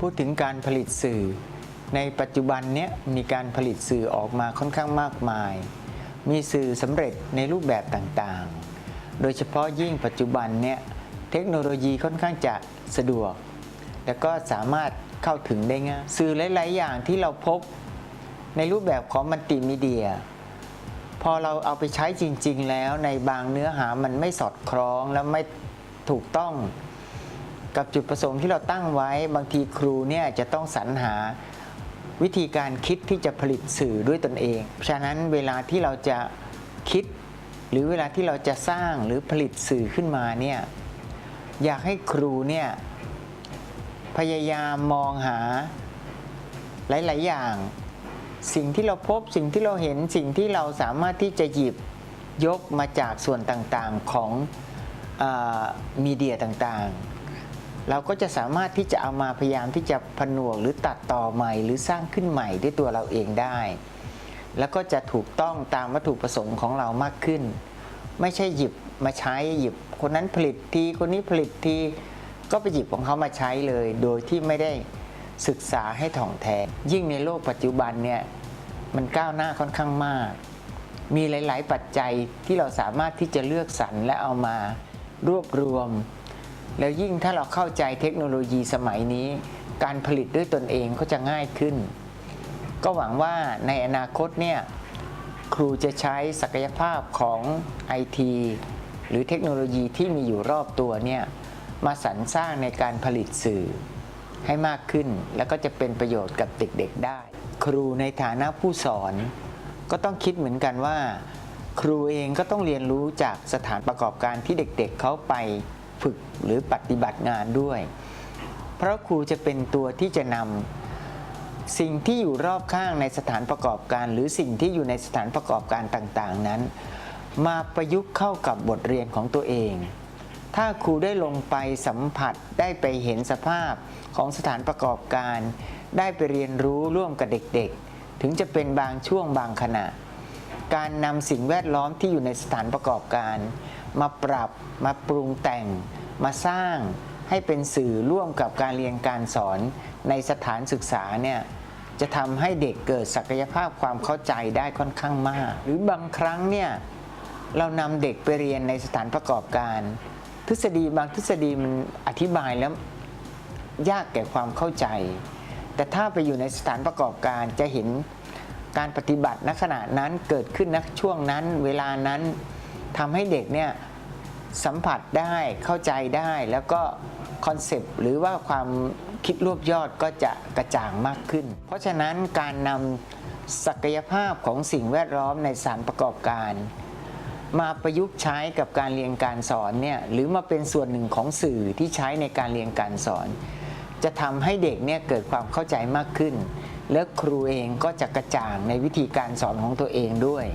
พูดถึงการผลิตสื่อ ในปัจจุบันเนี้ยมีการผลิตสื่อออกมาค่อนข้างมากมาย มีสื่อสำเร็จในรูปแบบต่างๆ โดยเฉพาะยิ่งปัจจุบันเนี้ยเทคโนโลยีค่อนข้างจะสะดวก แล้วก็สามารถเข้าถึงได้ง่ายสื่อหลาย ๆ อย่างที่เราพบในรูปแบบของมัลติมีเดีย พอเราเอาไปใช้จริง ๆ แล้วในบางเนื้อหามันไม่สอดคล้องและไม่ถูกต้อง กับจุดประสงค์ที่เราตั้งไว้บางทีครูเนี่ยจะต้องสรรหาวิธีการคิดที่จะผลิตสื่อด้วยตนเอง ฉะนั้นเวลาที่เราจะคิด หรือเวลาที่เราจะสร้างหรือผลิตสื่อขึ้นมาเนี่ยอยากให้ครูเนี่ยพยายามมองหาหลาย ๆ อย่าง สิ่งที่เราพบสิ่งที่เราเห็นสิ่งที่เราสามารถที่จะหยิบยกมาจากส่วนต่าง ๆ ของอมีเดียต่าง ๆ เราก็จะสามารถที่จะเอามาพยายามที่จะผนวกหรือตัดต่อใหม่ หรือสร้างขึ้นใหม่ด้วยตัวเราเองได้ แล้วก็จะถูกต้องตามวัตถุประสงค์ของเรามากขึ้น ไม่ใช่หยิบมาใช้หยิบ คนนั้นผลิตทีคนนี้ผลิตทีก็ไปหยิบของเขามาใช้เลย โดยที่ไม่ได้ศึกษาให้ถ่องแท้ ยิ่งในโลกปัจจุบันเนี่ยมันก้าวหน้าค่อนข้างมาก มีหลาย ๆ ปัจจัยที่เราสามารถที่จะเลือกสรรและเอามารวบรวม แล้วยิ่งถ้าเราเข้าใจเทคโนโลยีสมัยนี้ การผลิตด้วยตนเองก็จะง่ายขึ้น ก็หวังว่าในอนาคตเนี่ยครูจะใช้ศักยภาพของ IT หรือเทคโนโลยีที่มีอยู่รอบตัวเนี่ยมาสรรสร้างในการผลิตสื่อให้มากขึ้น แล้วก็จะเป็นประโยชน์กับเด็กๆได้ ครูในฐานะผู้สอน ก็ต้องคิดเหมือนกันว่า ครูเองก็ต้องเรียนรู้จากสถานประกอบการที่เด็กๆเขาไป ฝึกหรือปฏิบัติงานด้วย เพราะครูจะเป็นตัวที่จะนำสิ่งที่อยู่รอบข้างในสถานประกอบการ หรือสิ่งที่อยู่ในสถานประกอบการต่างๆ นั้น มาประยุกต์เข้ากับบทเรียนของตัวเอง ถ้าครูได้ลงไปสัมผัสได้ไปเห็นสภาพของสถานประกอบการ ได้ไปเรียนรู้ร่วมกับเด็กๆ ถึงจะเป็นบางช่วงบางขณะ การนำสิ่งแวดล้อมที่อยู่ในสถานประกอบการ มาปรับ มาปรุงแต่ง มาสร้างให้เป็นสื่อร่วมกับการเรียนการสอนในสถานศึกษาเนี่ยจะทำให้เด็กเกิดศักยภาพความเข้าใจได้ค่อนข้างมาก หรือบางครั้งเนี่ยเรานำเด็กไปเรียนในสถานประกอบการ ทฤษฎีบางทฤษฎีมันอธิบายแล้วยากแก่ความเข้าใจ แต่ถ้าไปอยู่ในสถานประกอบการจะเห็นการปฏิบัติณขณะนั้นเกิดขึ้นณช่วงนั้น เวลานั้น ทำให้เด็กเนี่ยสัมผัสได้เข้าใจได้แล้วก็คอนเซปต์หรือว่าความคิดรวบยอดก็จะกระจ่างมากขึ้น เพราะฉะนั้นการนำศักยภาพของสิ่งแวดล้อมในสานประกอบการ มาประยุกต์ใช้กับการเรียนการสอนเนี่ยหรือมาเป็นส่วนหนึ่งของสื่อที่ใช้ในการเรียนการสอน จะทำให้เด็กเนี่ยเกิดความเข้าใจมากขึ้น และครูเองก็จะกระจ่างในวิธีการสอนของตัวเองด้วย